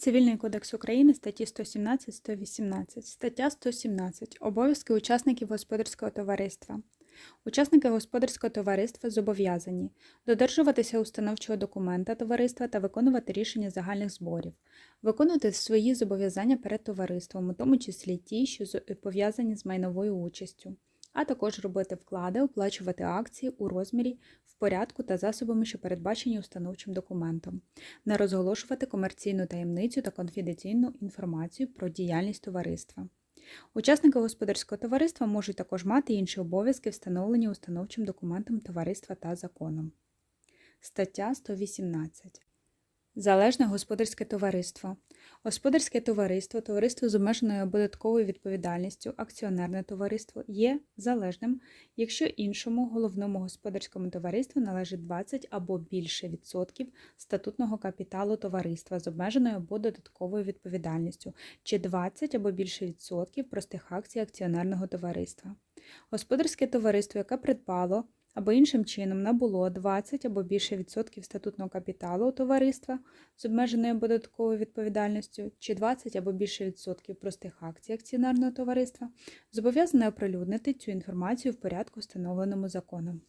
Цивільний кодекс України статті 117-118. Стаття 117. Обов'язки учасників господарського товариства. Учасники господарського товариства зобов'язані додержуватися установчого документа товариства та виконувати рішення загальних зборів, виконувати свої зобов'язання перед товариством, у тому числі ті, що пов'язані з майновою участю, а також робити вклади, оплачувати акції у розмірі, в порядку та засобами, що передбачені установчим документом не розголошувати комерційну таємницю та конфіденційну інформацію про діяльність товариства. Учасники господарського товариства можуть також мати інші обов'язки, встановлені установчим документом товариства та законом. Стаття 118. Залежне господарське товариство. Господарське товариство, товариство з обмеженою податковою відповідальністю, акціонерне товариство є залежним, якщо іншому головному господарському товариству належить 20 або більше відсотків статутного капіталу товариства з обмеженою або додатковою відповідальністю, чи 20 або більше відсотків простих акцій акціонерного товариства. Господарське товариство, яке придбало або іншим чином набуло 20 або більше відсотків статутного капіталу товариства з обмеженою податковою відповідальністю, чи 20 або більше відсотків простих акцій акціонерного товариства, зобов'язане оприлюднити цю інформацію в порядку, встановленому законом.